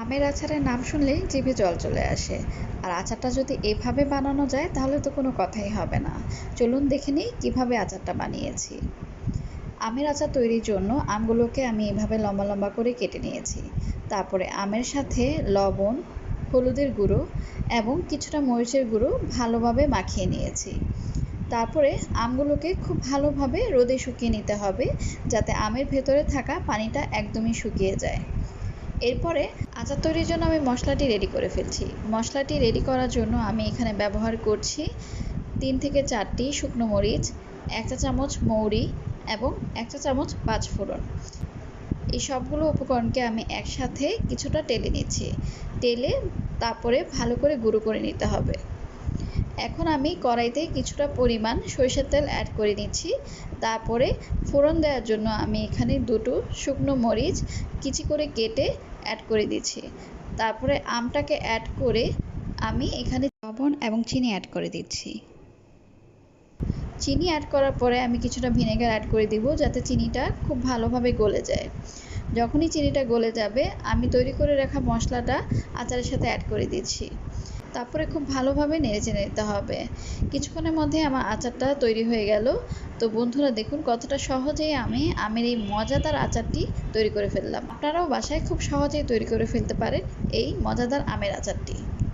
আমের আচারের নাম শুনলেই জিভে জল চলে আসে। আর আচারটা যদি এভাবে বানানো যায়, তাহলে তো কোনো কথাই হবে না। চলুন দেখে নিই কীভাবে আচারটা বানিয়েছি। আমের আচার তৈরির জন্য আমগুলোকে আমি এভাবে লম্বা লম্বা করে কেটে নিয়েছি। তারপরে আমের সাথে লবণ, হলুদের গুঁড়ো এবং কিছুটা মরিচের গুঁড়ো ভালোভাবে মাখিয়ে নিয়েছি। তারপরে আমগুলোকে খুব ভালোভাবে রোদে শুকিয়ে নিতে হবে, যাতে আমের ভেতরে থাকা পানিটা একদমই শুকিয়ে যায়। এরপরে আচার তৈরির জন্য আমি মশলাটি রেডি করে ফেলছি। মশলাটি রেডি করার জন্য আমি এখানে ব্যবহার করছি তিন থেকে চারটি শুকনো মরিচ, এক চা চামচ মৌরি এবং এক চা চামচ পাঁচফোড়ন। এই সবগুলো উপকরণকে আমি একসাথে কিছুটা টেলে নিচ্ছি। টেলে তারপরে ভালো করে গুঁড়ো করে নিতে হবে। এখন আমি কড়াইতে কিছুটা পরিমাণ সরিষার তেল অ্যাড করে নিচ্ছি। তারপরে ফোড়ন দেওয়ার জন্য আমি এখানে দুটো শুকনো মরিচ কিচি করে কেটে অ্যাড করে দিচ্ছি তারপরে আমটাকে অ্যাড করে আমি এখানে লবণ এবং চিনি অ্যাড করে দিচ্ছি। চিনি অ্যাড করার পরে আমি কিছুটা ভিনেগার অ্যাড করে দিব যাতে চিনিটা খুব ভালোভাবে গলে যায়। যখনই চিনিটা গলে যাবে, আমি তৈরি করে রাখা মশলাটা আচারের সাথে অ্যাড করে দিচ্ছি। তারপরে খুব ভালোভাবে নেড়েচেড়ে নিতে হবে। কিছুক্ষণের মধ্যে আমার আচারটা তৈরি হয়ে গেল। তো বন্ধুরা, দেখুন কতটা সহজেই আমি আমের এই মজাদার আচারটি তৈরি করে ফেললাম। আপনারাও বাসায় খুব সহজেই তৈরি করে ফেলতে পারেন এই মজাদার আমের আচারটি।